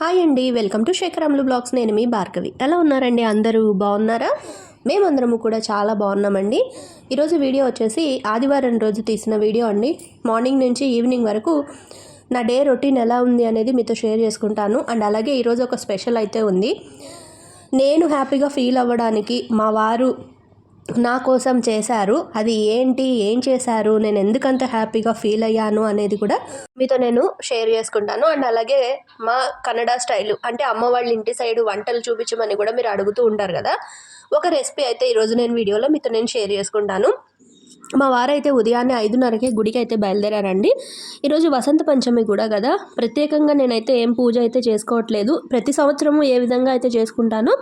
Hi అండి welcome to శేఖరాములు blogs నేను మీ భార్గవి. ఎలా ఉన్నారండి అందరూ? బాగున్నారా? మేమందరము కూడా చాలా బాగున్నామండి. ఈరోజు వీడియో వచ్చేసి ఆదివారం రోజు తీసిన వీడియో అండి. మార్నింగ్ నుంచి ఈవినింగ్ వరకు నా డే రొటీన్ ఎలా ఉంది అనేది మీతో షేర్ చేసుకుంటాను. అండ్ అలాగే ఈరోజు ఒక స్పెషల్ అయితే ఉంది. నేను హ్యాపీగా ఫీల్ అవ్వడానికి మా వారు నా కోసం చేశారు. అది ఏంటి? ఏం చేశారు? నేను ఎందుకంత హ్యాపీగా ఫీల్ అయ్యాను అనేది కూడా మీతో నేను షేర్ చేసుకుంటాను. అండ్ అలాగే మా కన్నడ స్టైల్ అంటే అమ్మ వాళ్ళ ఇంటి సైడ్ వంటలు చూపించమని కూడా మీరు అడుగుతూ ఉంటారు కదా. ఒక రెసిపీ అయితే ఈరోజు నేను వీడియోలో మీతో నేను షేర్ చేసుకుంటాను. మా వారైతే ఉదయాన్నే ఐదున్నరకే గుడికి అయితే బయలుదేరారండి. ఈరోజు వసంత పంచమి కూడా కదా. ప్రత్యేకంగా నేనైతే ఏం పూజ అయితే చేసుకోవట్లేదు. ప్రతి సంవత్సరము ఏ విధంగా అయితే చేసుకుంటానో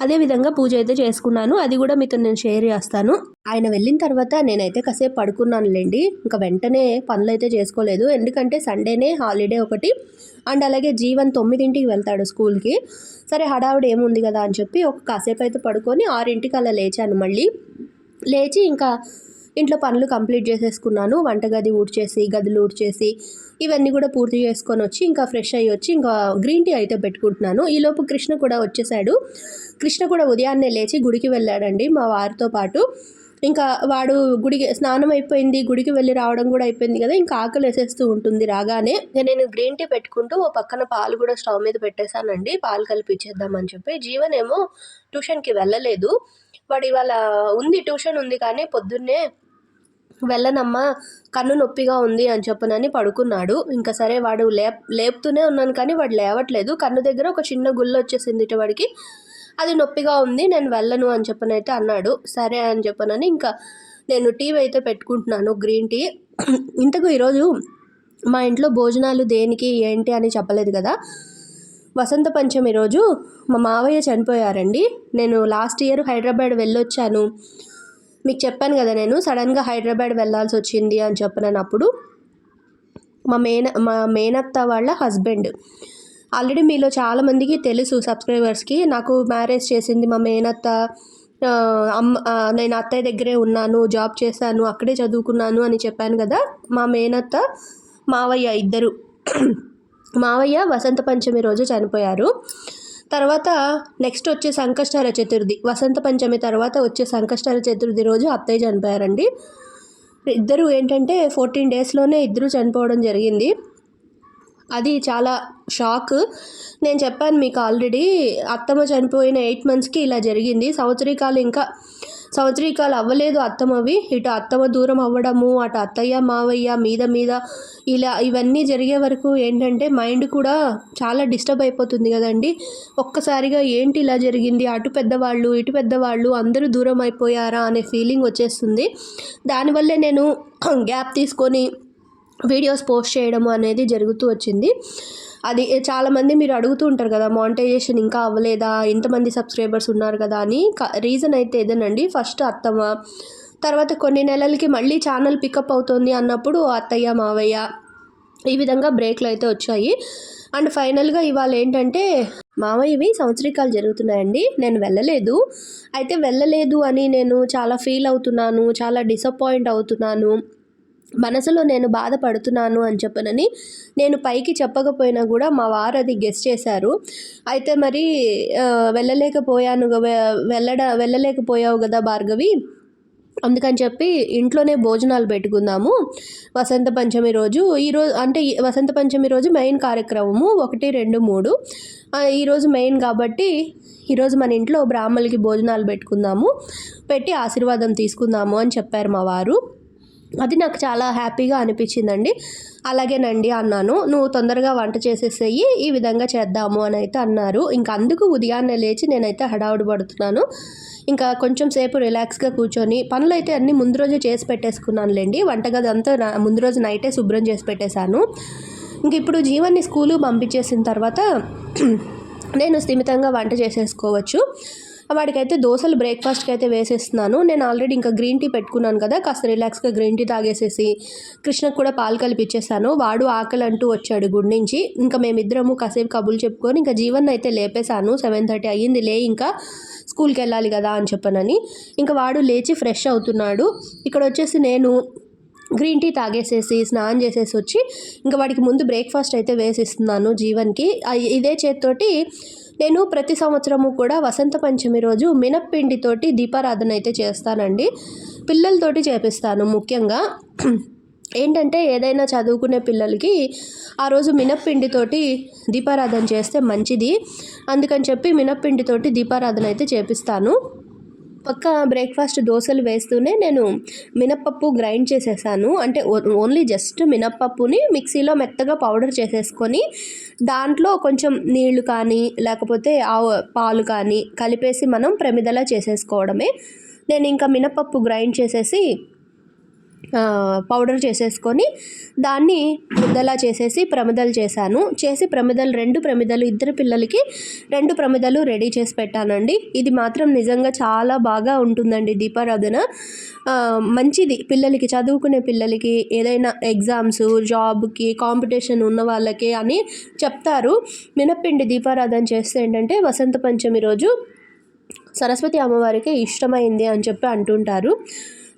అదే విధంగా పూజ అయితే చేసుకున్నాను. అది కూడా మీతో నేను షేర్ చేస్తాను. ఆయన వెళ్ళిన తర్వాత నేనైతే కాసేపు పడుకున్నానులేండి. ఇంకా వెంటనే పనులు అయితే చేసుకోలేదు. ఎందుకంటే సండేనే హాలిడే ఒకటి. అండ్ అలాగే జీవన్ తొమ్మిదింటికి వెళ్తాడు స్కూల్కి. సరే హడావుడి ఏముంది కదా అని చెప్పి ఒక కాసేపు అయితే పడుకొని ఆరింటికి అలా లేచాను మళ్ళీ. లేచి ఇంకా ఇంట్లో పనులు కంప్లీట్ చేసేసుకున్నాను. వంటగది ఊడ్చేసి గదులు ఊడ్చేసి ఇవన్నీ కూడా పూర్తి చేసుకొని వచ్చి ఇంకా ఫ్రెష్ అయ్యి వచ్చి ఇంకా గ్రీన్ టీ అయితే పెట్టుకుంటున్నాను. ఈలోపు కృష్ణ కూడా వచ్చేసాడు. కృష్ణ కూడా ఉదయాన్నే లేచి గుడికి వెళ్ళాడండి మా వారితో పాటు. ఇంకా వాడు గుడికి స్నానం అయిపోయింది గుడికి వెళ్ళి రావడం కూడా అయిపోయింది కదా ఇంకా ఆకలి వేసేస్తూ ఉంటుంది రాగానే. నేను గ్రీన్ టీ పెట్టుకుంటూ ఓ పక్కన పాలు కూడా స్టవ్ మీద పెట్టేశానండి. పాలు కలిపిచ్చేద్దామని చెప్పి. జీవన్ ఏమో ట్యూషన్కి వెళ్ళలేదు. వాడు ఇవాళ ఉంది ట్యూషన్ ఉంది కానీ పొద్దున్నే వెళ్ళనమ్మా కన్ను నొప్పిగా ఉంది అని చెప్పనని పడుకున్నాడు. ఇంకా సరే వాడు లేప్ లేపుతూనే ఉన్నాను కానీ వాడు లేవట్లేదు. కన్ను దగ్గర ఒక చిన్న గుళ్ళు వచ్చేసింది వాడికి. అది నొప్పిగా ఉంది నేను వెళ్ళను అని చెప్పనైతే అన్నాడు. సరే అని చెప్పనని ఇంకా నేను టీ అయితే పెట్టుకుంటున్నాను గ్రీన్ టీ. ఇంతకు ఈరోజు మా ఇంట్లో భోజనాలు దేనికి ఏంటి అని చెప్పలేదు కదా. వసంత పంచమి రోజు మా మావయ్య చనిపోయారండి. నేను లాస్ట్ ఇయర్ హైదరాబాద్ వెళ్ళొచ్చాను. మీకు చెప్పాను కదా నేను సడన్గా హైదరాబాద్ వెళ్ళాల్సి వచ్చింది అని చెప్పినప్పుడు మా మేన మా మేనత్త వాళ్ళ హస్బెండ్. ఆల్రెడీ మీలో చాలామందికి తెలుసు సబ్స్క్రైబర్స్కి నాకు మ్యారేజ్ చేసింది మా మేనత్త. అమ్మ నేను అత్తయ్య దగ్గరే ఉన్నాను జాబ్ చేశాను అక్కడే చదువుకున్నాను అని చెప్పాను కదా మా మేనత్త మావయ్య ఇద్దరు. మావయ్య వసంత పంచమి రోజు చనిపోయారు. తర్వాత నెక్స్ట్ వచ్చే సంకష్టాల చతుర్థి. వసంత పంచమి తర్వాత వచ్చే సంకష్టాల చతుర్థి రోజు అత్తయ్య చనిపోయారండి. ఇద్దరు ఏంటంటే ఫోర్టీన్ డేస్లోనే ఇద్దరు చనిపోవడం జరిగింది. అది చాలా షాక్. నేను చెప్పాను మీకు ఆల్రెడీ అత్తమ్మ చనిపోయిన ఎయిట్ మంత్స్కి ఇలా జరిగింది. సంవత్సరీకాలు ఇంకా సంవత్సరీకాలు అవ్వలేదు అత్తమ్మవి. ఇటు అత్తమ్మ దూరం అవ్వడము అటు అత్తయ్య మావయ్య మీద మీద ఇలా ఇవన్నీ జరిగే వరకు ఏంటంటే మైండ్ కూడా చాలా డిస్టర్బ్ అయిపోతుంది కదండి. ఒక్కసారిగా ఏంటి ఇలా జరిగింది? అటు పెద్దవాళ్ళు ఇటు పెద్దవాళ్ళు అందరూ దూరం అయిపోయారా అనే ఫీలింగ్ వచ్చేస్తుంది. దానివల్లే నేను గ్యాప్ తీసుకొని వీడియోస్ పోస్ట్ చేయడం అనేది జరుగుతూ వచ్చింది. అది చాలామంది మీరు అడుగుతూ ఉంటారు కదా మానిటైజేషన్ ఇంకా అవ్వలేదా? ఇంతమంది సబ్స్క్రైబర్స్ ఉన్నారు కదా అని. రీజన్ అయితే ఏదేనండి. ఫస్ట్ అత్తమ్మ తర్వాత కొన్ని నెలలకి మళ్ళీ ఛానల్ పికప్ అవుతుంది అన్నప్పుడు అత్తయ్య మావయ్య ఈ విధంగా బ్రేక్లు అయితే వచ్చాయి. అండ్ ఫైనల్గా ఇవాళ ఏంటంటే మావయ్యవి సంవత్సరికాలు జరుగుతున్నాయండి. నేను వెళ్ళలేదు. అయితే వెళ్ళలేదు అని నేను చాలా ఫీల్ అవుతున్నాను చాలా డిసప్పాయింట్ అవుతున్నాను. మనసులో నేను బాధపడుతున్నాను అని చెప్పనని నేను పైకి చెప్పకపోయినా కూడా మా వారు అది గెస్ట్ చేశారు. అయితే మరి వెళ్ళలేకపోయాను వెళ్ళడ వెళ్ళలేకపోయావు కదా భార్గవి? అందుకని చెప్పి ఇంట్లోనే భోజనాలు పెట్టుకుందాము. వసంత పంచమి రోజు ఈరోజు అంటే ఈ వసంత పంచమి రోజు మెయిన్ కార్యక్రమము ఒకటి రెండు మూడు. ఈరోజు మెయిన్ కాబట్టి ఈరోజు మన ఇంట్లో బ్రాహ్మణులకి భోజనాలు పెట్టుకుందాము. పెట్టి ఆశీర్వాదం తీసుకుందాము అని చెప్పారు మా వారు. అది నాకు చాలా హ్యాపీగా అనిపించిందండి. అలాగేనండి అన్నాను. నువ్వు తొందరగా వంట చేసేసేయి ఈ విధంగా చేద్దాము అని అయితే అన్నారు. ఇంకా అందుకు ఉదయాన్నే లేచి నేనైతే హడావుడి పడుతున్నాను. ఇంకా కొంచెం సేపు రిలాక్స్గా కూర్చొని పనులు అయితే అన్నీ ముందు రోజే చేసి పెట్టేసుకున్నానులేండి. వంటగది అంతా ముందు రోజు నైటే శుభ్రం చేసి పెట్టేశాను. ఇంక ఇప్పుడు జీవన్ని స్కూలు పంపించేసిన తర్వాత నేను స్థిమితంగా వంట చేసేసుకోవచ్చు. వాడికైతే దోశలు బ్రేక్ఫాస్ట్కి అయితే వేసేస్తున్నాను. నేను ఆల్రెడీ ఇంకా గ్రీన్ టీ పెట్టుకున్నాను కదా కాస్త రిలాక్స్గా గ్రీన్ టీ తాగేసేసి కృష్ణకు కూడా పాలు కలిపి వాడు ఆకలి అంటూ వచ్చాడు గుడి నుంచి. ఇంకా మేమిద్దరము కాసేపు కబుల్ చెప్పుకొని ఇంకా జీవన్ అయితే లేపేశాను. సెవెన్ థర్టీ అయ్యింది లే ఇంకా స్కూల్కి వెళ్ళాలి కదా అని చెప్పనని. ఇంకా వాడు లేచి ఫ్రెష్ అవుతున్నాడు. ఇక్కడ వచ్చేసి నేను గ్రీన్ టీ తాగేసేసి స్నానం చేసేసి వచ్చి ఇంకా వాడికి ముందు బ్రేక్ఫాస్ట్ అయితే వేసిస్తున్నాను జీవన్కి. ఇదే చేత్తోటి నేను ప్రతి సంవత్సరము కూడా వసంత పంచమి రోజు మినప్పిండితోటి దీపారాధన అయితే చేస్తానండి. పిల్లలతోటి చేపిస్తాను ముఖ్యంగా. ఏంటంటే ఏదైనా చదువుకునే పిల్లలకి ఆ రోజు మినప్పిండితోటి దీపారాధన చేస్తే మంచిది. అందుకని చెప్పి మినప్పిండితోటి దీపారాధన అయితే చేపిస్తాను. పక్క బ్రేక్ఫాస్ట్ దోశలు వేస్తూనే నేను మినప్పప్పు గ్రైండ్ చేసేసాను. అంటే ఓన్లీ జస్ట్ మినప్పప్పుని మిక్సీలో మెత్తగా పౌడర్ చేసేసుకొని దాంట్లో కొంచెం నీళ్ళు కానీ లేకపోతే ఆవు పాలు కానీ కలిపేసి మనం ప్రమిదలా చేసేసుకోవడమే. నేను ఇంకా మినప్పప్పు గ్రైండ్ చేసేసి పౌడర్ చేసేసుకొని దాన్ని ముద్దలా చేసేసి ప్రమిదలు చేశాను. చేసి ప్రమిదలు రెండు ప్రమిదలు ఇద్దరు పిల్లలకి రెండు ప్రమిదలు రెడీ చేసి పెట్టానండి. ఇది మాత్రం నిజంగా చాలా బాగా ఉంటుందండి దీపారాధన. మంచిది పిల్లలకి చదువుకునే పిల్లలకి ఏదైనా ఎగ్జామ్స్ జాబ్కి కాంపిటీషన్ ఉన్న వాళ్ళకి అని చెప్తారు. మినప్పిండి దీపారాధన చేస్తే ఏంటంటే వసంత పంచమి రోజు సరస్వతి అమ్మవారికి ఇష్టమైంది అని చెప్పి అంటుంటారు.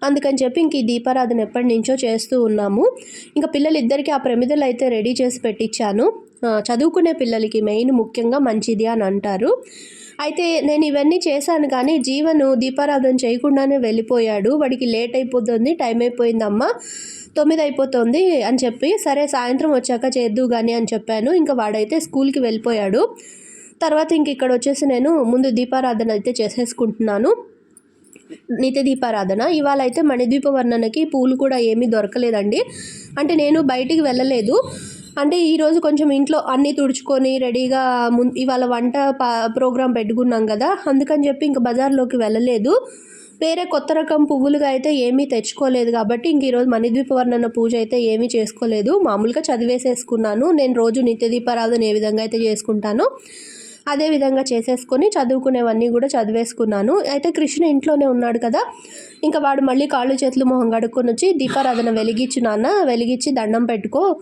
అందుకని చెప్పి ఇంక ఈ దీపారాధన ఎప్పటి నుంచో చేస్తూ ఉన్నాము. ఇంకా పిల్లలిద్దరికీ ఆ ప్రమిదలు అయితే రెడీ చేసి పెట్టించాను చదువుకునే పిల్లలకి మెయిన్ ముఖ్యంగా మంచిది అని అంటారు. అయితే నేను ఇవన్నీ చేశాను కానీ జీవను దీపారాధన చేయకుండానే వెళ్ళిపోయాడు. వాడికి లేట్ అయిపోతుంది టైం అయిపోయిందమ్మా తొమ్మిది అయిపోతుంది అని చెప్పి సరే సాయంత్రం వచ్చాక చేద్దు కానీ అని చెప్పాను. ఇంకా వాడైతే స్కూల్కి వెళ్ళిపోయాడు. తర్వాత ఇంక ఇక్కడ వచ్చేసి నేను ముందు దీపారాధన అయితే చేసేసుకుంటున్నాను. నిత్య దీపారాధన ఇవాళ అయితే మణిద్వీప వర్ణనకి పూలు కూడా ఏమీ దొరకలేదండి. అంటే నేను బయటికి వెళ్ళలేదు. అంటే ఈరోజు కొంచెం ఇంట్లో అన్నీ తుడుచుకొని రెడీగా ము ఇవాళ వంట పా ప్రోగ్రాం పెట్టుకున్నాం కదా. అందుకని చెప్పి ఇంక బజార్లోకి వెళ్ళలేదు. వేరే కొత్త రకం పువ్వులుగా అయితే ఏమీ తెచ్చుకోలేదు కాబట్టి ఇంక ఈరోజు మణిద్వీప వర్ణన పూజ అయితే ఏమీ చేసుకోలేదు. మామూలుగా చదివేసేసుకున్నాను. నేను రోజు నిత్య దీపారాధన ఏ విధంగా అయితే చేసుకుంటాను అదే విధంగా చేసేసుకొని చదువుకునేవన్నీ కూడా చదివేసుకున్నాను. అయితే కృష్ణ ఇంట్లోనే ఉన్నాడు కదా. ఇంకా వాడు మళ్ళీ కాళ్ళు చేతులు మొహం కడుక్కొని వచ్చి దీపారాధన వెలిగించు నాన్న వెలిగించి దండం పెట్టుకో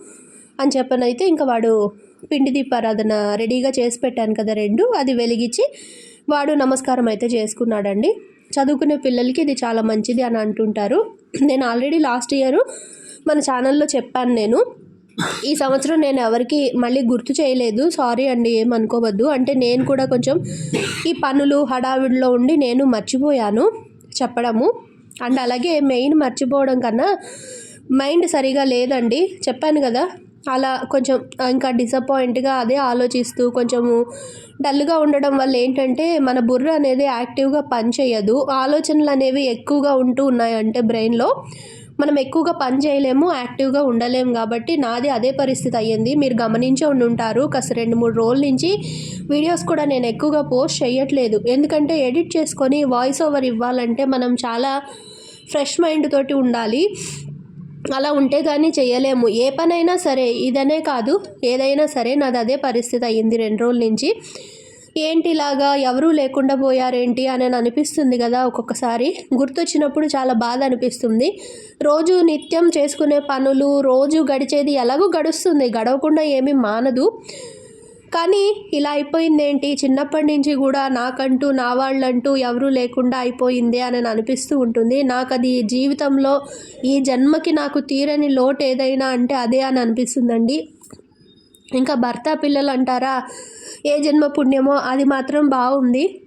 అని చెప్పనైతే ఇంకా వాడు పిండి దీపారాధన రెడీగా చేసి పెట్టాను కదా రెండు. అది వెలిగించి వాడు నమస్కారం అయితే చేసుకున్నాడండి. చదువుకునే పిల్లలకి ఇది చాలా మంచిది అని అంటుంటారు. నేను ఆల్రెడీ లాస్ట్ ఇయర్ మన ఛానల్లో చెప్పాను నేను. ఈ సంవత్సరం నేను ఎవరికి మళ్ళీ గుర్తు చేయలేదు. సారీ అండి ఏమనుకోవద్దు. అంటే నేను కూడా కొంచెం ఈ పనులు హడావిడిలో ఉండి నేను మర్చిపోయాను చెప్పడము. అండ్ అలాగే మెయిన్ మర్చిపోవడం కన్నా మైండ్ సరిగా లేదండి. చెప్పాను కదా అలా కొంచెం ఇంకా డిసప్పాయింట్గా అదే ఆలోచిస్తూ కొంచెము డల్గా ఉండడం వల్ల ఏంటంటే మన బుర్ర అనేది యాక్టివ్గా పనిచేయదు. ఆలోచనలు అనేవి ఎక్కువగా ఉంటూ ఉన్నాయంటే బ్రెయిన్లో. మనం ఎక్కువగా పని చేయలేము యాక్టివ్గా ఉండలేము కాబట్టి నాది అదే పరిస్థితి అయ్యింది. మీరు గమనించే ఉండి ఉంటారు కాస్త రెండు మూడు రోజుల నుంచి వీడియోస్ కూడా నేను ఎక్కువగా పోస్ట్ చేయట్లేదు ఎందుకంటే ఎడిట్ చేసుకొని వాయిస్ ఓవర్ ఇవ్వాలంటే మనం చాలా ఫ్రెష్ మైండ్ తోటి ఉండాలి. అలా ఉంటే కానీ చేయలేము ఏ పనైనా సరే ఇదనే కాదు ఏదైనా సరే నాది అదే పరిస్థితి అయ్యింది రెండు రోజుల నుంచి. ఏంటి ఇలాగా? ఎవరూ లేకుండా పోయారేంటి? అని అనిపిస్తుంది కదా ఒక్కొక్కసారి. గుర్తొచ్చినప్పుడు చాలా బాధ అనిపిస్తుంది. రోజు నిత్యం చేసుకునే పనులు రోజు గడిచేది ఎలాగో గడుస్తుంది. గడవకుండా ఏమీ మానదు. కానీ ఇలా అయిపోయింది ఏంటి చిన్నప్పటి నుంచి కూడా నాకంటూ నా వాళ్ళంటూ ఎవరూ లేకుండా అయిపోయింది అని అనిపిస్తూ ఉంటుంది. నాకు అది జీవితంలో ఈ జన్మకి నాకు తీరని లోటు ఏదైనా అంటే అదే అని అనిపిస్తుందండి. ఇంకా భర్త పిల్లలు అంటారా? ఏ జన్మ పుణ్యమో అది మాత్రం బాగుంది.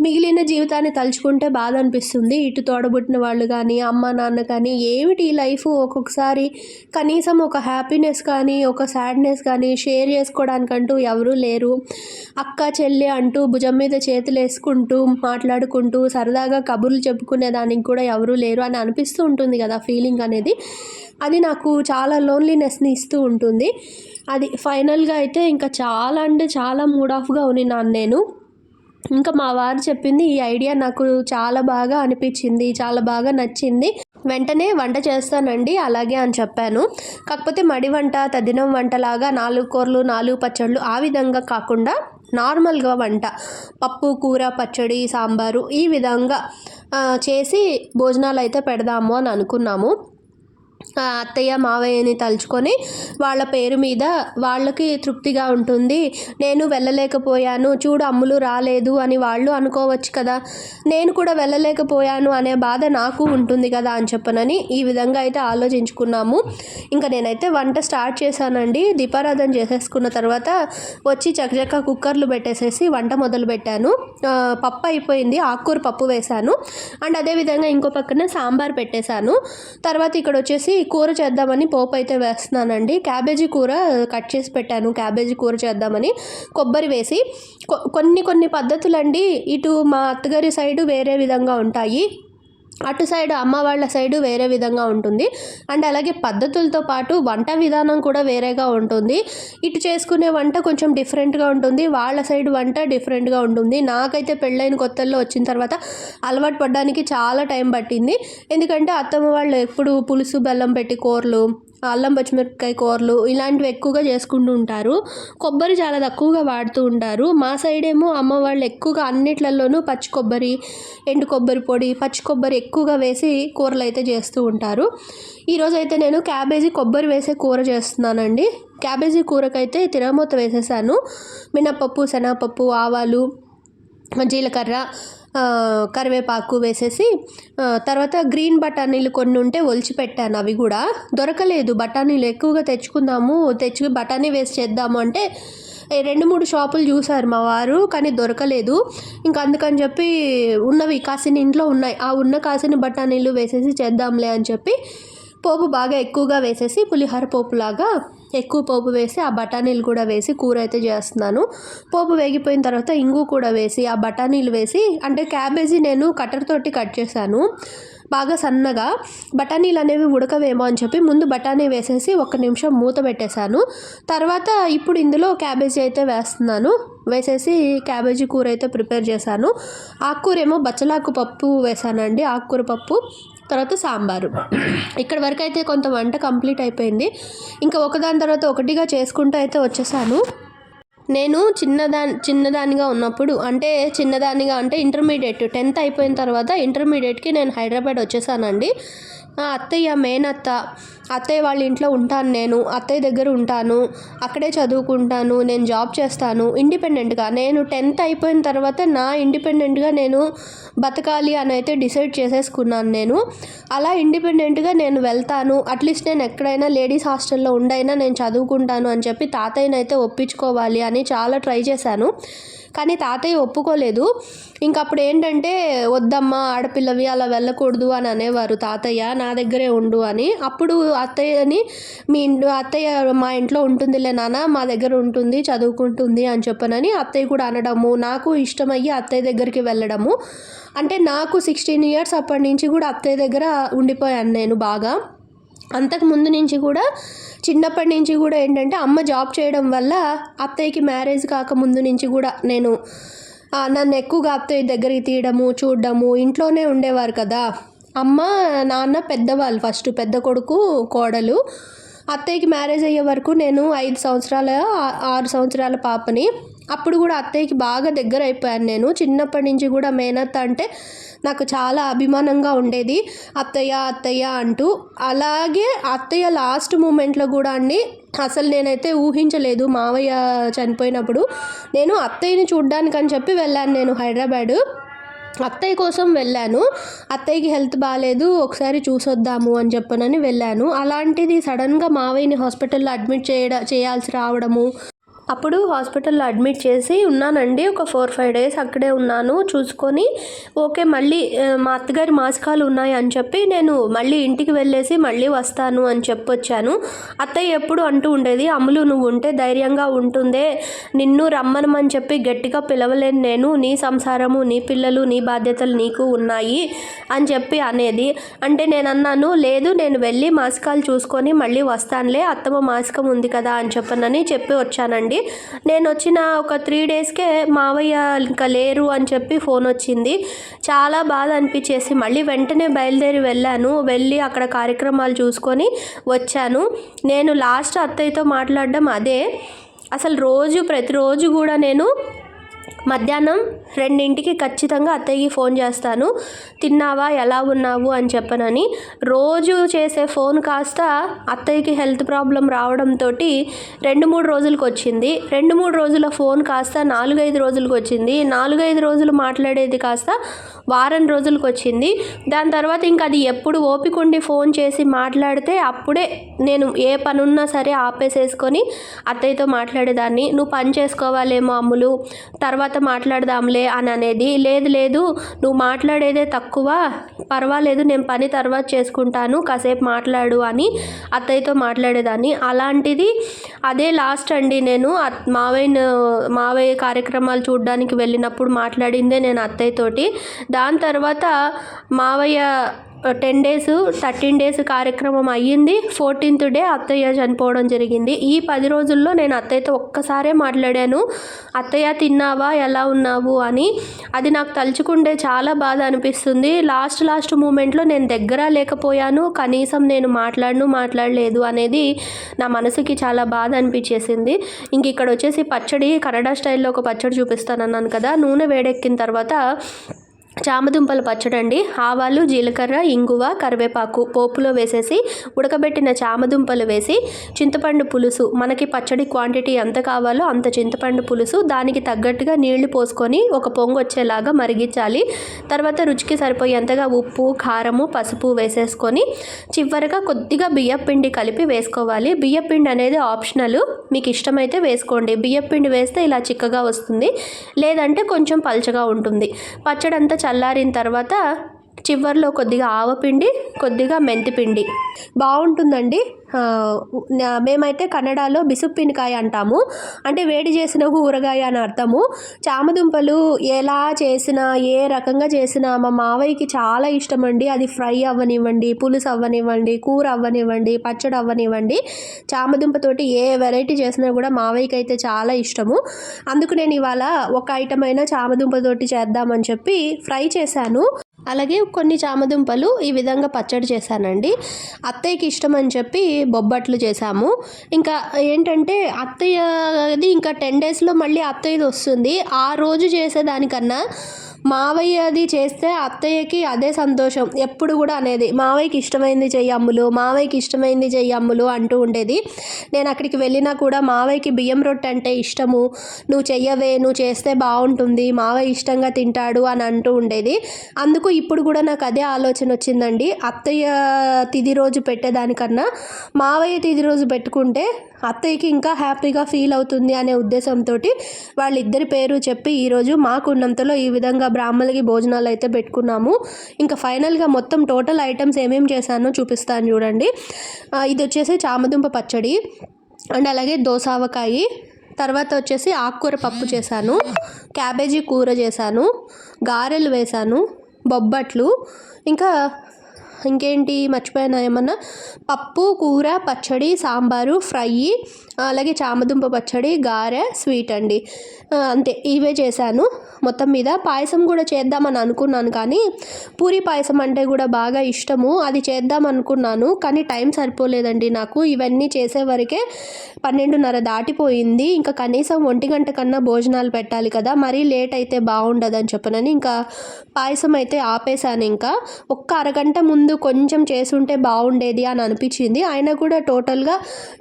మిగిలిన జీవితాన్ని తలుచుకుంటే బాధ అనిపిస్తుంది ఇటు తోడబుట్టిన వాళ్ళు కానీ అమ్మ నాన్న కానీ ఏమిటి ఈ లైఫ్? ఒక్కొక్కసారి కనీసం ఒక హ్యాపీనెస్ కానీ ఒక సాడ్నెస్ కానీ షేర్ చేసుకోవడానికంటూ ఎవరూ లేరు. అక్క చెల్లి అంటూ భుజం మీద చేతులు వేసుకుంటూ మాట్లాడుకుంటూ సరదాగా కబుర్లు చెప్పుకునే దానికి కూడా ఎవరూ లేరు అని అనిపిస్తూ ఉంటుంది కదా ఫీలింగ్ అనేది. అది నాకు చాలా లోన్లీనెస్ని ఇస్తూ ఉంటుంది. అది ఫైనల్గా అయితే ఇంకా చాలా అంటే చాలా మూడ్ ఆఫ్గా ఉన్నాను నేను. ఇంకా మా వారు చెప్పింది ఈ ఐడియా నాకు చాలా బాగా అనిపించింది చాలా బాగా నచ్చింది. వెంటనే వంట చేస్తానండి అలాగే అని చెప్పాను. కాకపోతే మడి వంట తదినం వంటలాగా నాలుగు కూరలు నాలుగు పచ్చళ్ళు ఆ విధంగా కాకుండా నార్మల్గా వంట. పప్పు కూర పచ్చడి సాంబారు ఈ విధంగా చేసి భోజనాలు అయితే పెడదాము అని అనుకున్నాము. అత్తయ్య మావయ్యని తలుచుకొని వాళ్ళ పేరు మీద వాళ్ళకి తృప్తిగా ఉంటుంది. నేను వెళ్ళలేకపోయాను. చూడు అమ్ములు రాలేదు అని వాళ్ళు అనుకోవచ్చు కదా. నేను కూడా వెళ్ళలేకపోయాను అనే బాధ నాకు ఉంటుంది కదా అని చెప్పనని ఈ విధంగా అయితే ఆలోచించుకున్నాము. ఇంకా నేనైతే వంట స్టార్ట్ చేశానండి. దీపారాధన చేసేసుకున్న తర్వాత వచ్చి చకచక్క కుక్కర్లు పెట్టేసేసి వంట మొదలు పెట్టాను. పప్పు అయిపోయింది. ఆకుకూర పప్పు వేశాను. అండ్ అదేవిధంగా ఇంకో పక్కన సాంబార్ పెట్టేశాను. తర్వాత ఇక్కడ వచ్చేసి కూర చేద్దామని పోపు అయితే వేస్తున్నానండి. క్యాబేజీ కూర కట్ చేసి పెట్టాను. క్యాబేజీ కూర చేద్దామని కొబ్బరి వేసి కొ- కొన్ని కొన్ని పద్ధతులండి. ఇటు మా అత్తగారి సైడు వేరే విధంగా ఉంటాయి. అటు సైడ్ అమ్మ వాళ్ళ సైడు వేరే విధంగా ఉంటుంది. అండ్ అలాగే పద్ధతులతో పాటు వంట విధానం కూడా వేరేగా ఉంటుంది. ఇటు చేసుకునే వంట కొంచెం డిఫరెంట్గా ఉంటుంది. వాళ్ళ సైడ్ వంట డిఫరెంట్గా ఉంటుంది. నాకైతే పెళ్ళైన కొత్తల్లో వచ్చిన తర్వాత అలవాటు పడడానికి చాలా టైం పట్టింది. ఎందుకంటే అత్తమ్మ వాళ్ళు ఎప్పుడు పులుసు బెల్లం పెట్టి కూరలు అల్లం పచ్చిమిరపకాయ కూరలు ఇలాంటివి ఎక్కువగా చేసుకుంటూ ఉంటారు. కొబ్బరి చాలా తక్కువగా వాడుతూ ఉంటారు. మా సైడ్ ఏమో అమ్మ వాళ్ళు ఎక్కువగా అన్నిట్లలోనూ పచ్చి కొబ్బరి ఎండు కొబ్బరి పొడి పచ్చి కొబ్బరి ఎక్కువగా వేసి కూరలు అయితే చేస్తూ ఉంటారు. ఈరోజు అయితే నేను క్యాబేజీ కొబ్బరి వేసే కూర చేస్తున్నానండి. క్యాబేజీ కూరకైతే తిరమూత వేసేసాను. మినపప్పు శనగపప్పు ఆవాలు జీలకర్ర కరివేపాకు వేసేసి తర్వాత గ్రీన్ బఠానీలు కొన్ని ఉంటే ఒలిచి పెట్టాను అవి కూడా. దొరకలేదు. బఠానీలు ఎక్కువగా తెచ్చుకుందాము తెచ్చి బఠానీ వేసి చేద్దాము అంటే రెండు మూడు షాపులు చూసారు మా వారు కానీ దొరకలేదు. ఇంకా అందుకని చెప్పి ఉన్నవి కాసిన ఇంట్లో ఉన్నాయి. ఆ ఉన్న కాసిన బఠానీలు వేసేసి చేద్దాంలే అని చెప్పి పోపు బాగా ఎక్కువగా వేసేసి పులిహోర పోపులాగా ఎక్కువ పోపు వేసి ఆ బఠానీలు కూడా వేసి కూర అయితే చేస్తున్నాను. పోపు వేగిపోయిన తర్వాత ఇంగు కూడా వేసి ఆ బఠానీలు వేసి అంటే క్యాబేజీ నేను కట్టర్ తోటి కట్ చేశాను. బాగా సన్నగా. బఠానీలు అనేవి ఉడకవేమో అని చెప్పి ముందు బఠానీ వేసేసి ఒక నిమిషం మూత పెట్టేశాను. తర్వాత ఇప్పుడు ఇందులో క్యాబేజీ అయితే వేస్తున్నాను. వేసేసి క్యాబేజీ కూర అయితే ప్రిపేర్ చేశాను. ఆకుకూర ఏమో బచ్చలాకు పప్పు వేసానండి ఆకుకూర పప్పు తర్వాత సాంబారు. ఇక్కడ వరకు అయితే కొంత వంట కంప్లీట్ అయిపోయింది. ఇంకా ఒకదాని తర్వాత ఒకటిగా చేసుకుంటూ అయితే వచ్చేసాను. నేను చిన్నదా చిన్నదానిగా ఉన్నప్పుడు అంటే చిన్నదానిగా అంటే ఇంటర్మీడియట్. టెన్త్ అయిపోయిన తర్వాత ఇంటర్మీడియట్కి నేను హైదరాబాద్ వచ్చేసానండి. అత్తయ్య మేనత్త అత్తయ్య వాళ్ళ ఇంట్లో ఉంటాను నేను అత్తయ్య దగ్గర ఉంటాను అక్కడే చదువుకుంటాను నేను జాబ్ చేస్తాను ఇండిపెండెంట్గా నేను టెన్త్ అయిపోయిన తర్వాత నా ఇండిపెండెంట్గా నేను బతకాలి అని అయితే డిసైడ్ చేసేసుకున్నాను నేను. అలా ఇండిపెండెంట్గా నేను వెళ్తాను. అట్లీస్ట్ నేను ఎక్కడైనా లేడీస్ హాస్టల్లో ఉండైనా నేను చదువుకుంటాను అని చెప్పి తాతయ్యనైతే ఒప్పించుకోవాలి అని చాలా ట్రై చేశాను. కానీ తాతయ్య ఒప్పుకోలేదు. ఇంకప్పుడు ఏంటంటే వద్దమ్మా ఆడపిల్లవి అలా వెళ్ళకూడదు అని అనేవారు తాతయ్య నా దగ్గరే ఉండు అని. అప్పుడు అత్తయ్యని మీ ఇంట్లో అత్తయ్య మా ఇంట్లో ఉంటుందిలే నాన్న మా దగ్గర ఉంటుంది చదువుకుంటుంది అని చెప్పనని అత్తయ్య కూడా అనడము నాకు ఇష్టమయ్యి అత్తయ్య దగ్గరికి వెళ్ళడము. అంటే నాకు సిక్స్టీన్ ఇయర్స్ అప్పటి నుంచి కూడా అత్తయ్య దగ్గర ఉండిపోయాను నేను బాగా. అంతకు ముందు నుంచి కూడా చిన్నప్పటి నుంచి కూడా ఏంటంటే అమ్మ జాబ్ చేయడం వల్ల అత్తయ్యకి మ్యారేజ్ కాక ముందు నుంచి కూడా నేను నన్ను ఎక్కువగా అత్తయ్య దగ్గరికి తీయడము చూడడము ఇంట్లోనే ఉండేవారు కదా. అమ్మ నాన్న పెద్దవాళ్ళు. ఫస్ట్ పెద్ద కొడుకు కోడలు. అత్తయ్యకి మ్యారేజ్ అయ్యే వరకు నేను ఐదు సంవత్సరాల ఆరు సంవత్సరాల పాపని. అప్పుడు కూడా అత్తయ్యకి బాగా దగ్గర అయిపోయాను నేను. చిన్నప్పటి నుంచి కూడా మేనత్త అంటే నాకు చాలా అభిమానంగా ఉండేది. అత్తయ్య అత్తయ్య అంటూ. అలాగే అత్తయ్య లాస్ట్ మూమెంట్లో కూడా అండి అసలు నేనైతే ఊహించలేదు మావయ్య చనిపోయినప్పుడు. నేను అత్తయ్యని చూడ్డానికని చెప్పి వెళ్ళాను నేను హైదరాబాదు. అత్తయ్య కోసం వెళ్ళాను. అత్తయ్యకి హెల్త్ బాగాలేదు ఒకసారి చూసొద్దాము అని చెప్పనని వెళ్ళాను. అలాంటిది సడన్గా మావయ్యని హాస్పిటల్లో అడ్మిట్ చేయడ చేయాల్సి రావడము అప్పుడు హాస్పిటల్లో అడ్మిట్ చేసి ఉన్నానండి. ఒక ఫోర్ ఫైవ్ డేస్ అక్కడే ఉన్నాను. చూసుకొని ఓకే మళ్ళీ మా అత్తగారి మాస్కాలు ఉన్నాయి అని చెప్పి నేను మళ్ళీ ఇంటికి వెళ్ళేసి మళ్ళీ వస్తాను అని చెప్పొచ్చాను. అత్తయ్య ఎప్పుడు అంటూ ఉండేది అమ్ములు నువ్వు ఉంటే ధైర్యంగా ఉంటుందే. నిన్ను రమ్మనమని చెప్పి గట్టిగా పిలవలేను నేను. నీ సంసారము నీ పిల్లలు నీ బాధ్యతలు నీకు ఉన్నాయి అని చెప్పి అనేది. అంటే నేను అన్నాను లేదు నేను వెళ్ళి మాస్కాలు చూసుకొని మళ్ళీ వస్తానులే. అత్తమ్మ మాస్కం ఉంది కదా అని చెప్పనని చెప్పి వచ్చానండి. నేను వచ్చిన ఒక త్రీ డేస్కే మావయ్య ఇంకా లేరు అని చెప్పి ఫోన్ వచ్చింది. చాలా బాధ అనిపించేసి మళ్ళీ వెంటనే బయలుదేరి వెళ్ళాను. వెళ్ళి అక్కడ కార్యక్రమాలు చూసుకొని వచ్చాను. నేను లాస్ట్ అత్తయ్యతో మాట్లాడడం అదే. అసలు రోజు ప్రతిరోజు కూడా నేను మధ్యాహ్నం రెండింటికి ఖచ్చితంగా అత్తయ్యకి ఫోన్ చేస్తాను. తిన్నావా? ఎలా ఉన్నావు? అని చెప్పనని. రోజు చేసే ఫోన్ కాస్త అత్తయ్యకి హెల్త్ ప్రాబ్లం రావడంతో రెండు మూడు రోజులకు వచ్చింది. రెండు మూడు రోజుల ఫోన్ కాస్త నాలుగైదు రోజులకు వచ్చింది. నాలుగైదు రోజులు మాట్లాడేది కాస్త వారం రోజులకు వచ్చింది. దాని తర్వాత ఇంకా అది ఎప్పుడు ఓపికండి ఫోన్ చేసి మాట్లాడితే అప్పుడే నేను ఏ పనున్నా సరే ఆపేసేసుకొని అత్తయ్యతో మాట్లాడేదాన్ని. నువ్వు పని చేసుకోవాలేమో అమ్ములు. తర్వాత మాట్లాడదాంలే అని అనేది లేదు లేదు నువ్వు మాట్లాడేదే తక్కువ పర్వాలేదు నేను పని తర్వాత చేసుకుంటాను కాసేపు మాట్లాడు అని అత్తయ్యతో మాట్లాడేదాన్ని. అలాంటిది అదే లాస్ట్ అండి నేను మావయ్య మావయ్య కార్యక్రమాలు చూడడానికి వెళ్ళినప్పుడు మాట్లాడిందే నేను అత్తయ్యతోటి. దాని తర్వాత మావయ్య టెన్ డేస్ థర్టీన్ డేస్ కార్యక్రమం అయ్యింది. ఫోర్టీన్త్ డే అత్తయ్య చనిపోవడం జరిగింది. ఈ పది రోజుల్లో నేను అత్తయ్యతో ఒక్కసారే మాట్లాడాను. అత్తయ్య తిన్నావా? ఎలా ఉన్నావు? అని. అది నాకు తలుచుకుంటే చాలా బాధ అనిపిస్తుంది. లాస్ట్ లాస్ట్ మూమెంట్లో నేను దగ్గర లేకపోయాను. కనీసం నేను మాట్లాడను మాట్లాడలేదు అనేది నా మనసుకి చాలా బాధ అనిపించేసింది. ఇంక ఇక్కడ వచ్చేసి పచ్చడి కన్నడ స్టైల్లో ఒక పచ్చడి చూపిస్తానన్నాను కదా. నూనె వేడెక్కిన తర్వాత చామదుంపల పచ్చడి అండి ఆవాలు జీలకర్ర ఇంగువ కరివేపాకు పోపులో వేసేసి ఉడకబెట్టిన చామదుంపలు వేసి చింతపండు పులుసు మనకి పచ్చడి క్వాంటిటీ ఎంత కావాలో అంత చింతపండు పులుసు దానికి తగ్గట్టుగా నీళ్ళు పోసుకొని ఒక పొంగు వచ్చేలాగా మరిగించాలి. తర్వాత రుచికి సరిపోయేంతగా ఉప్పు కారము పసుపు వేసేసుకొని చివరిగా కొద్దిగా బియ్యపిండి కలిపి వేసుకోవాలి. బియ్యపిండి అనేది ఆప్షనల్ మీకు ఇష్టమైతే వేసుకోండి. బియ్యపిండి వేస్తే ఇలా చిక్కగా వస్తుంది లేదంటే కొంచెం పల్చగా ఉంటుంది. పచ్చడి అంతా చల్లారిన తర్వాత చివర్లో కొద్దిగా ఆవపిండి కొద్దిగా మెంతిపిండి. బాగుంటుందండి మేమైతే కన్నడలో బిసుప్పినకాయ అంటాము. అంటే వేడి చేసిన ఊరగాయ అని అర్థము. చామదుంపలు ఎలా చేసినా ఏ రకంగా చేసినా మా మావయ్యకి చాలా ఇష్టం అండి అది ఫ్రై అవ్వనివ్వండి పులుసు అవ్వనివ్వండి కూర అవ్వనివ్వండి పచ్చడి అవ్వనివ్వండి. చామదుంపతోటి ఏ వెరైటీ చేసినా కూడా మావయ్యకి అయితే చాలా ఇష్టము. అందుకు నేను ఇవాళ ఒక ఐటమ్ అయినా చామదుంపతోటి చేద్దామని చెప్పి ఫ్రై చేశాను. అలాగే కొన్ని చామదుంపలు ఈ విధంగా పచ్చడి చేశానండి. అత్తయ్యకి ఇష్టం అని చెప్పి బొబ్బట్లు చేశాము. ఇంకా ఏంటంటే అత్తయ్యది ఇంకా టెన్ డేస్లో మళ్ళీ అత్తయ్యది వస్తుంది. ఆ రోజు చేసేదానికన్నా మావయ్య అది చేస్తే అత్తయ్యకి అదే సంతోషం. ఎప్పుడు కూడా అనేది మావయ్యకి ఇష్టమైంది చెయ్యమ్ములు మావయ్యకి ఇష్టమైంది చెయ్యమ్ములు అంటూ ఉండేది. నేను అక్కడికి వెళ్ళినా కూడా మావయ్యకి బియ్యం రొట్టె అంటే ఇష్టము నువ్వు చెయ్యవే నువ్వు చేస్తే బాగుంటుంది మావయ్య ఇష్టంగా తింటాడు అని అంటూ ఉండేది. అందుకు ఇప్పుడు కూడా నాకు అదే ఆలోచన వచ్చిందండి. అత్తయ్య తిది రోజు పెట్టేదానికన్నా మావయ్య తిది రోజు పెట్టుకుంటే అత్తయ్యకి ఇంకా హ్యాపీగా ఫీల్ అవుతుంది అనే ఉద్దేశంతో వాళ్ళిద్దరి పేరు చెప్పి ఈరోజు మాకున్నంతలో ఈ విధంగా బ్రాహ్మణులకి భోజనాలు అయితే పెట్టుకున్నాము. ఇంకా ఫైనల్గా మొత్తం టోటల్ ఐటమ్స్ ఏమేమి చేశానో చూపిస్తాను చూడండి. ఇది వచ్చేసి చామదుంప పచ్చడి అండ్ అలాగే దోసావకాయి. తర్వాత వచ్చేసి ఆకుకూర పప్పు చేశాను. క్యాబేజీ కూర చేశాను. గారెలు వేశాను. బొబ్బట్లు. ఇంకా ఇంకేంటి? మర్చిపోయాను ఏమన్నా? పప్పు కూర పచ్చడి సాంబారు ఫ్రై అలాగే చామదుంప పచ్చడి గారె స్వీట్ అండి. అంతే ఇవే చేశాను. మొత్తం మీద పాయసం కూడా చేద్దామని అనుకున్నాను కానీ పూరి పాయసం అంటే కూడా బాగా ఇష్టము. అది చేద్దాం అనుకున్నాను కానీ టైం సరిపోలేదండి నాకు. ఇవన్నీ చేసే వరకే పన్నెండున్నర దాటిపోయింది. ఇంకా కనీసం ఒంటి గంట కన్నా భోజనాలు పెట్టాలి కదా. మరీ లేట్ అయితే బాగుండదని చెప్పనని ఇంకా పాయసం అయితే ఆపేశాను ఇంకా. ఒక్క అరగంట ముందు కొంచెం చేసుంటే బాగుండేది అని అనిపించింది. అయినా కూడా టోటల్గా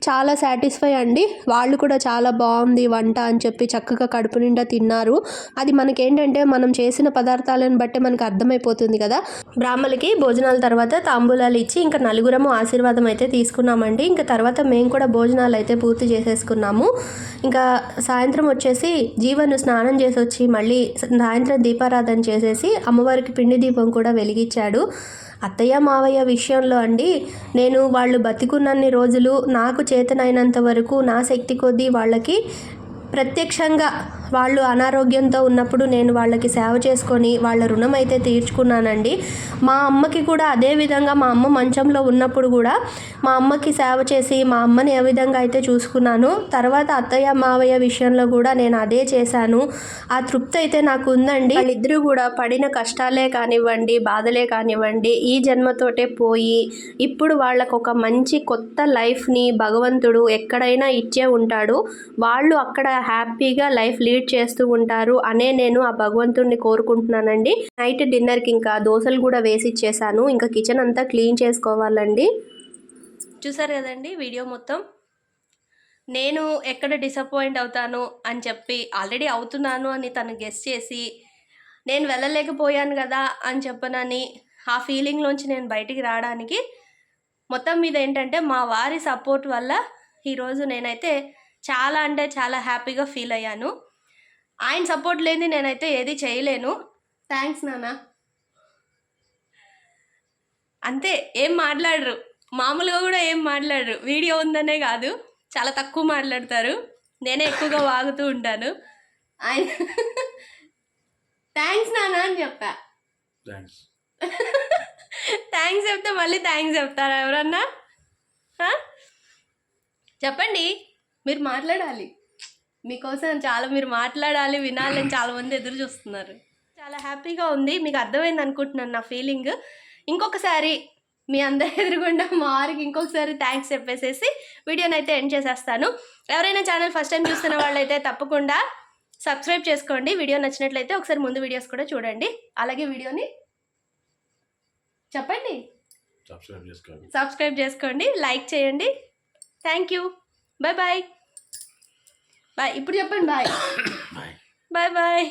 చాలా సాటిస్ఫై అండి. వాళ్ళు కూడా చాలా బాగుంది వంట అని చెప్పి చక్కగా కడుపు నిండా తిన్నారు. అది మనకేంటంటే మనం చేసిన పదార్థాలను బట్టి మనకు అర్థమైపోతుంది కదా. బ్రాహ్మలకి భోజనాల తర్వాత తాంబూలాలు ఇచ్చి ఇంకా నలుగురము ఆశీర్వాదం అయితే తీసుకున్నామండి. ఇంకా తర్వాత మేము కూడా భోజనాలు అయితే పూర్తి చేసేసుకున్నాము. ఇంకా సాయంత్రం వచ్చేసి జీవను స్నానం చేసి వచ్చి మళ్ళీ సాయంత్రం దీపారాధన చేసేసి అమ్మవారికి పిండి దీపం కూడా వెలిగించాడు. అత్తయ్య మావయ్య విషయంలో అండి నేను వాళ్ళు బతికున్నన్ని రోజులు నాకు చేతనైనంత వరకు నా శక్తి కొద్దీ వాళ్ళకి ప్రత్యక్షంగా వాళ్ళు అనారోగ్యంతో ఉన్నప్పుడు నేను వాళ్ళకి సేవ చేసుకొని వాళ్ళ రుణం అయితే తీర్చుకున్నానండి. మా అమ్మకి కూడా అదే విధంగా మా అమ్మ మంచంలో ఉన్నప్పుడు కూడా మా అమ్మకి సేవ చేసి మా అమ్మని ఏ విధంగా అయితే చూసుకున్నాను. తర్వాత అత్తయ్య మావయ్య విషయంలో కూడా నేను అదే చేశాను. ఆ తృప్తి అయితే నాకు ఉందండి. వాళ్ళిద్దరూ కూడా పడిన కష్టాలే కానివ్వండి బాధలే కానివ్వండి ఈ జన్మతోటే పోయి ఇప్పుడు వాళ్ళకు ఒక మంచి కొత్త లైఫ్ని భగవంతుడు ఎక్కడైనా ఇచ్చే ఉంటాడు. వాళ్ళు అక్కడ హ్యాపీగా లైఫ్ లీడ్ చేస్తూ ఉంటారు అనే నేను ఆ భగవంతుడిని కోరుకుంటున్నానండి. నైట్ డిన్నర్కి ఇంకా దోశలు కూడా వేసి ఇచ్చేసాను. ఇంకా కిచెన్ అంతా క్లీన్ చేసుకోవాలండి. చూసారు కదండి వీడియో మొత్తం? నేను ఎక్కడ డిసప్పాయింట్ అవుతాను అని చెప్పి ఆల్రెడీ అవుతున్నాను అని తను గెస్ చేసి నేను వెళ్ళలేకపోయాను కదా అని చెప్పనని ఆ ఫీలింగ్లోంచి నేను బయటికి రావడానికి మొత్తం మీద ఏంటంటే మా వారి సపోర్ట్ వల్ల ఈరోజు నేనైతే చాలా అంటే చాలా హ్యాపీగా ఫీల్ అయ్యాను. ఆయన సపోర్ట్ లేని నేనైతే ఏది చేయలేను. థ్యాంక్స్ నాన్న. అంతే ఏం మాట్లాడరు. మామూలుగా కూడా ఏం మాట్లాడరు. వీడియో ఉందనే కాదు చాలా తక్కువ మాట్లాడతారు. నేనే ఎక్కువగా వాగుతూ ఉంటాను. ఆయన థ్యాంక్స్ నాన్న అని చెప్పా. థ్యాంక్స్ చెప్తే మళ్ళీ థ్యాంక్స్ చెప్తారా ఎవరన్నా? చెప్పండి. మీరు మాట్లాడాలి. మీకోసం చాలా మీరు మాట్లాడాలి వినాలని చాలా మంది ఎదురు చూస్తున్నారు. చాలా హ్యాపీగా ఉంది. మీకు అర్థమైంది అనుకుంటున్నాను నా ఫీలింగ్. ఇంకొకసారి మీ అందరి ఎదురుగుండా మా వారికి ఇంకొకసారి థ్యాంక్స్ చెప్పేసేసి వీడియోని అయితే ఎండ్ చేసేస్తాను. ఎవరైనా ఛానల్ ఫస్ట్ టైం చూస్తున్న వాళ్ళైతే తప్పకుండా సబ్స్క్రైబ్ చేసుకోండి. వీడియో నచ్చినట్లయితే ఒకసారి ముందు వీడియోస్ కూడా చూడండి. అలాగే వీడియోని చెప్పండి. సబ్స్క్రైబ్ చేసుకోండి. సబ్స్క్రైబ్ చేసుకోండి. లైక్ చేయండి. Thank you. Bye bye bye ఇప్పుడు చెప్పండి బాయ్ బాయ్ బాయ్ బాయ్